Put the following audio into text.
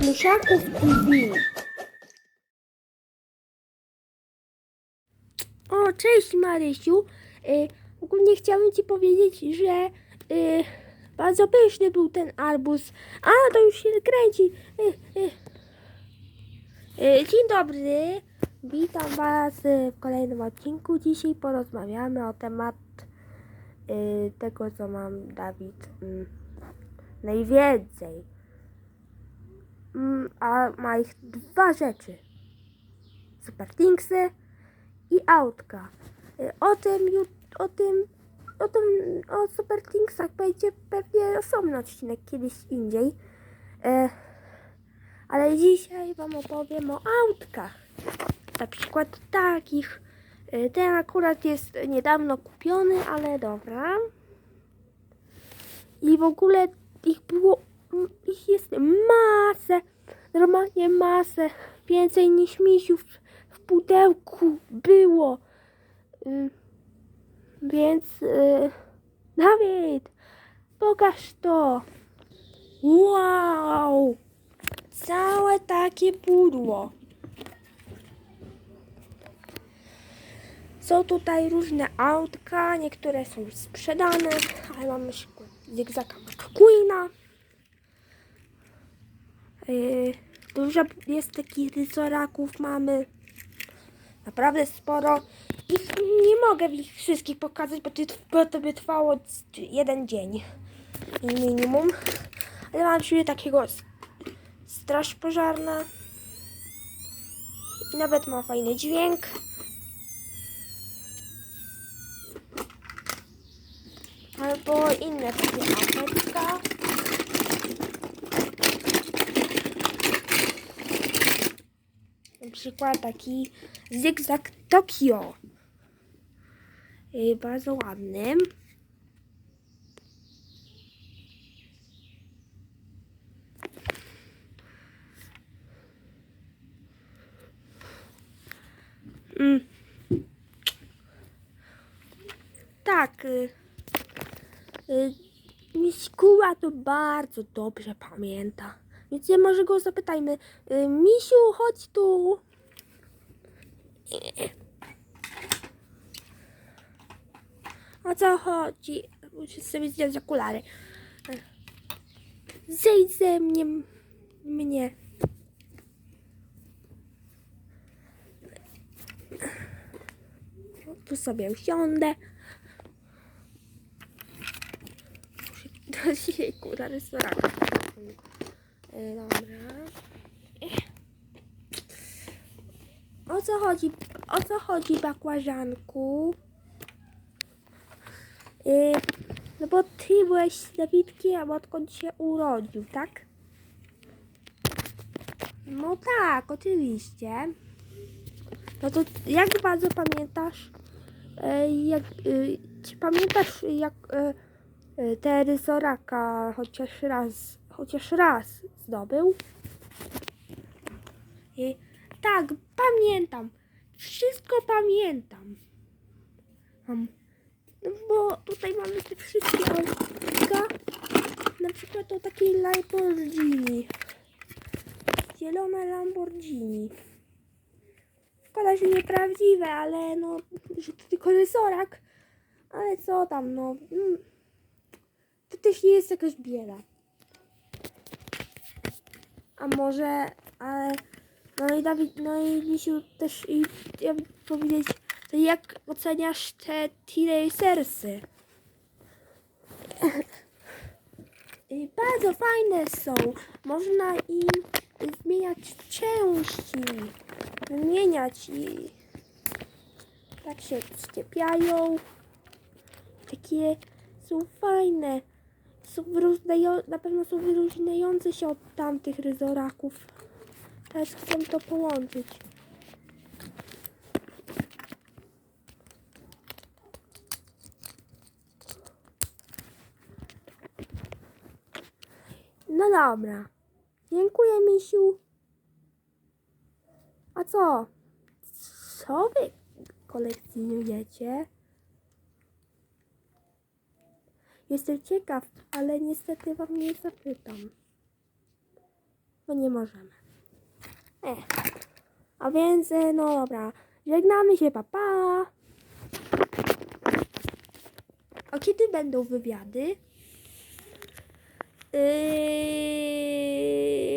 Plusiaków TV. O, cześć Marysiu. Y, ogólnie chciałem Ci powiedzieć, że y, bardzo pyszny był ten arbuz. A, to już się kręci. Y, y. Dzień dobry. Witam Was w kolejnym odcinku. Dzisiaj porozmawiamy o temat tego, co mam Dawid mm, najwięcej. Mm, a ma ich dwa rzeczy. Super Thingsy i autka. Y, O tym, o tym, o tym, o Super Thingsach będzie pewnie osobny odcinek kiedyś indziej. E, ale dzisiaj Wam opowiem o autkach. Na przykład takich. E, Ten akurat jest niedawno kupiony, ale dobra. I w ogóle ich było, ich jest masę, normalnie masę, więcej niż misiów w pudełku było. Y, Więc, y, Dawid, pokaż to. Wow! Całe takie pudło. Są tutaj różne autka, niektóre są sprzedane, ale mamy przykład Zygzaka McQueena. Yy, dużo jest takich rysoraków, mamy naprawdę sporo. I nie mogę ich wszystkich pokazać, bo to, by trwało jeden dzień minimum. Ale mam sobie takiego straż pożarna. I nawet ma fajny dźwięk. Albo inne takie autka. Na przykład taki zygzak Tokio. Yy, Bardzo ładny. Mm. Tak. Y, y, Miśkuła to bardzo dobrze pamięta. Więc może go zapytajmy. Y, Misiu, chodź tu. O co chodzi? Muszę sobie zdjąć okulary. Zejdź ze mnie. Mnie. Tu sobie usiądę. Muszę dzisiaj kurwa restauracja. E, Dobra. O co chodzi? O co chodzi, bakłażanku? Yy, no bo ty byłeś Dawidkiem, odkąd się urodził, tak? No tak, oczywiście. No to jak bardzo pamiętasz, e, jak, y, czy pamiętasz jak e, e, te rysoraka chociaż raz, chociaż raz zdobył? Tak, pamiętam. Wszystko pamiętam. No bo tutaj mamy te wszystkie autka. Na przykład o takiej Lamborghini. Zielone Lamborghini. Szkoda, że nieprawdziwe, ale no, że to tylko rysorak. Ale co tam, no. mm, To też nie jest jakaś bieda. A może, ale... No i Dawid, no i Misiu też i ja bym powiedzieć, to jak oceniasz te T-Racersy? I bardzo fajne są. Można im zmieniać części, wymieniać i tak się ściepiają. Takie są fajne. Są wyróżniają- na pewno są wyróżniające się od tamtych ryzoraków. Teraz chcę to połączyć. No dobra. Dziękuję, misiu. A co? Co wy kolekcjonujecie? Jestem ciekaw, ale niestety wam nie zapytam. bo nie możemy. E. A więc, e, no dobra. Żegnamy się, papa. Pa. A kiedy będą wywiady? Yy...